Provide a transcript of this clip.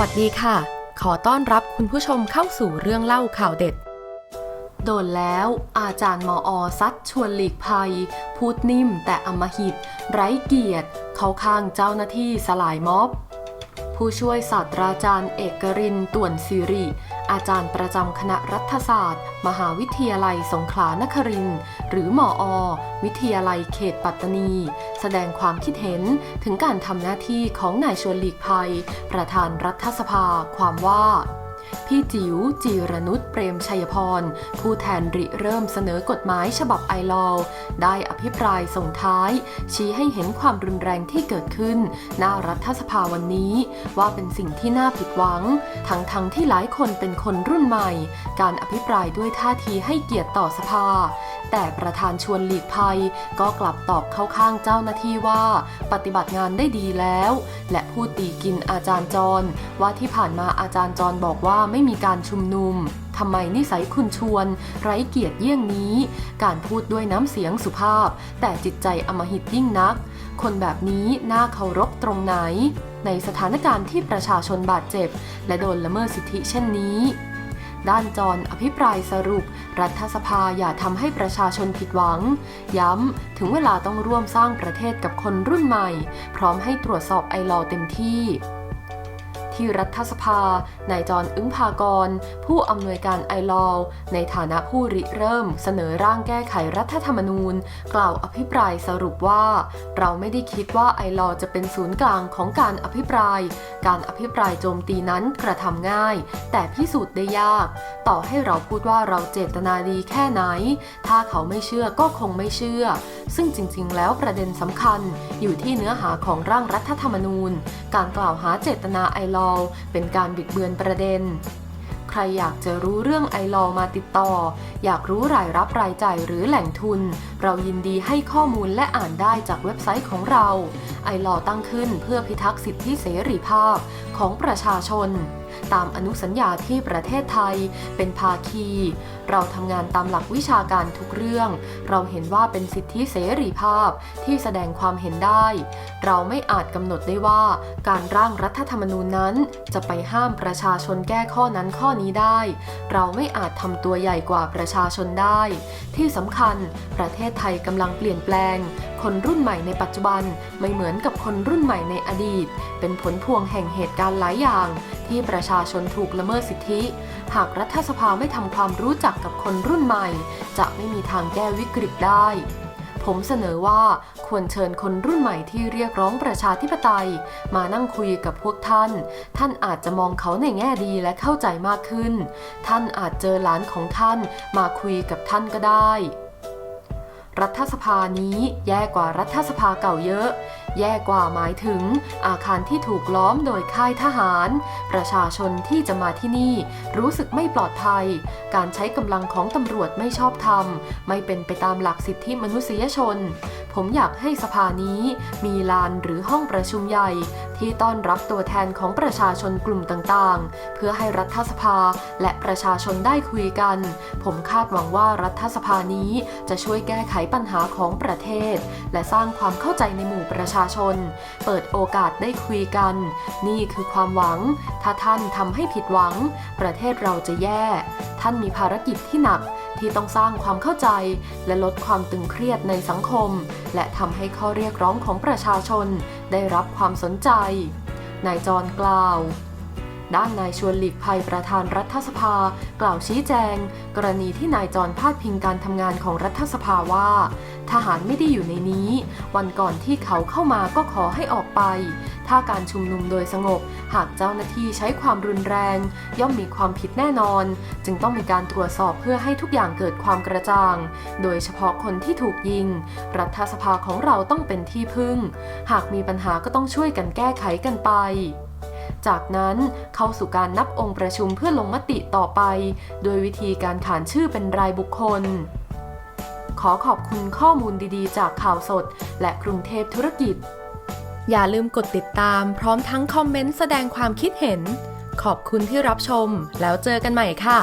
วัสดีค่ะ ขอต้อนรับคุณผู้ชมเข้าสู่เรื่องเล่าข่าวเด็ด โดนแล้วอาจารย์มออซัดชวนหลีกภัย พูดนิ่มแต่อมหิต ไร้เกียรติ เขาข้างเจ้าหน้าที่สลายม็อบ ผู้ช่วยศาสตราจารย์เอกรินต่วนสิริ อาจารย์ประจำคณะรัฐศาสตร์ มหาวิทยาลัยสงขลานครินทร์หรือหมออ วิทยาลัยเขตปัตตานี แสดงความคิดเห็นถึงการทำหน้าที่ของนายชวนหลีกภัย ประธานรัฐสภา ความว่า พี่จิ๋วจีรนุชเปรมชัยพร ผู้แทนริเริ่มเสนอกฎหมายฉบับไอลอได้อภิปรายส่งท้าย ชี้ให้เห็นความรุนแรงที่เกิดขึ้นหน้ารัฐสภาวันนี้ ว่าเป็นสิ่งที่น่าผิดหวัง ทั้งทั้งๆที่หลายคนเป็นคนรุ่นใหม่ การอภิปรายด้วยท่าทีให้เกียรติต่อสภา แต่ประธานชวนหลีกภัย ก็กลับตอบเข้าข้างเจ้าหน้าที่ว่า ปฏิบัติงานได้ดีแล้ว และพูดตีกินอาจารย์จรว่าที่ผ่านมาอาจารย์จรบอกว่าไม่มีการชุมนุมทำไมนิสัยคุณชวน ไร้เกียรติเยี่ยงนี้ การพูดด้วยน้ำเสียงสุภาพ แต่จิตใจอมหิตยิ่งนัก คนแบบนี้น่าเคารพตรงไหน ในสถานการณ์ที่ประชาชนบาดเจ็บ และโดนละเมิดสิทธิเช่นนี้ ด้านจรอภิปรายสรุป รัฐสภาอย่าทำให้ประชาชนผิดหวัง ย้ำถึงเวลาต้องร่วมสร้างประเทศกับคนรุ่นใหม่ พร้อมให้ตรวจสอบไอลอเต็มที่ ที่รัฐสภา นายจรอึ้งพากร ผู้อำนวยการไอลอในฐานะผู้ริเริ่ม เสนอร่างแก้ไขรัฐธรรมนูญ กล่าวอภิปรายสรุปว่า เราไม่ได้คิดว่าไอลอจะเป็นศูนย์กลางของการอภิปราย การอภิปรายโจมตีนั้นกระทำง่าย แต่พิสูจน์ได้ยาก ต่อให้เราพูดว่าเราเจตนาดีแค่ไหน ถ้าเขาไม่เชื่อก็คงไม่เชื่อ ซึ่งจริง ๆ แล้วประเด็นสำคัญ อยู่ที่เนื้อหาของร่างรัฐธรรมนูญ การกล่าวหาเจตนาไอลอเป็นการบิดเบือนประเด็น ใครอยากจะรู้เรื่องไอลอมาติดต่อ อยากรู้รายรับรายจ่ายหรือแหล่งทุน เรายินดีให้ข้อมูลและอ่านได้จากเว็บไซต์ของเราไอลอตั้งขึ้นเพื่อพิทักษ์สิทธิเสรีภาพของประชาชน ตามอนุสัญญาที่ประเทศไทยเป็นภาคี เราทำงานตามหลักวิชาการทุกเรื่อง เราเห็นว่าเป็นสิทธิเสรีภาพที่แสดงความเห็นได้ เราไม่อาจกำหนดได้ว่าการร่างรัฐธรรมนูญนั้น จะไปห้ามประชาชนแก้ข้อนั้นข้อนี้ได้ เราไม่อาจทำตัวใหญ่กว่าประชาชนได้ ที่สำคัญประเทศไทยกำลังเปลี่ยนแปลงคนรุ่นใหม่ในปัจจุบันไม่เหมือนกับคนรุ่นใหม่ในอดีต เป็นผลพวงแห่งเหตุการณ์หลายอย่างที่ประชาชนถูกละเมิดสิทธิ หากรัฐสภาไม่ทำความรู้จักกับคนรุ่นใหม่ จะไม่มีทางแก้วิกฤตได้ ผมเสนอว่าควรเชิญคนรุ่นใหม่ที่เรียกร้องประชาธิปไตย มานั่งคุยกับพวกท่าน ท่านอาจจะมองเขาในแง่ดีและเข้าใจมากขึ้น ท่านอาจเจอหลานของท่านมาคุยกับท่านก็ได้รัฐสภานี้แย่กว่ารัฐสภาเก่าเยอะ แย่กว่าหมายถึง อาคารที่ถูกล้อมโดยค่ายทหาร ประชาชนที่จะมาที่นี่ รู้สึกไม่ปลอดภัย การใช้กำลังของตำรวจไม่ชอบธรรม ไม่เป็นไปตามหลักสิทธิมนุษยชน ผมอยากให้สภานี้ มีลานหรือห้องประชุมใหญ่ ที่ต้อนรับตัวแทนของประชาชนกลุ่มต่างๆ เพื่อให้รัฐสภาและประชาชนได้คุยกัน ผมคาดหวังว่ารัฐสภานี้จะช่วยแก้ไขปัญหาของประเทศ และสร้างความเข้าใจในหมู่ประชาชน เปิดโอกาสได้คุยกัน นี่คือความหวัง ถ้าท่านทำให้ผิดหวัง ประเทศเราจะแย่ ท่านมีภารกิจที่หนัก ที่ต้องสร้างความเข้าใจ และลดความตึงเครียดในสังคม และทำให้ข้อเรียกร้องของประชาชน ได้รับความสนใจ นายจรกล่าว ด้านนายชวนหลีกภัยประธานรัฐสภา กล่าวชี้แจง กรณีที่นายจรพาดพิงการทำงานของรัฐสภาว่า ทหารไม่ได้อยู่ในนี้ วันก่อนที่เขาเข้ามาก็ขอให้ออกไป ถ้าการชุมนุมโดยสงบ หากเจ้าหน้าที่ใช้ความรุนแรง ย่อมมีความผิดแน่นอน จึงต้องมีการตรวจสอบเพื่อให้ทุกอย่างเกิดความกระจ่าง โดยเฉพาะคนที่ถูกยิง รัฐสภาของเราต้องเป็นที่พึ่ง หากมีปัญหาก็ต้องช่วยกันแก้ไขกันไป จากนั้นเข้าสู่การนับองค์ประชุมเพื่อลงมติต่อไป โดยวิธีการขานชื่อเป็นรายบุคคล ขอขอบคุณข้อมูลดีๆ จากข่าวสด และกรุงเทพธุรกิจ อย่าลืมกดติดตามพร้อมทั้งคอมเมนต์แสดงความคิดเห็น ขอบคุณที่รับชม แล้วเจอกันใหม่ค่ะ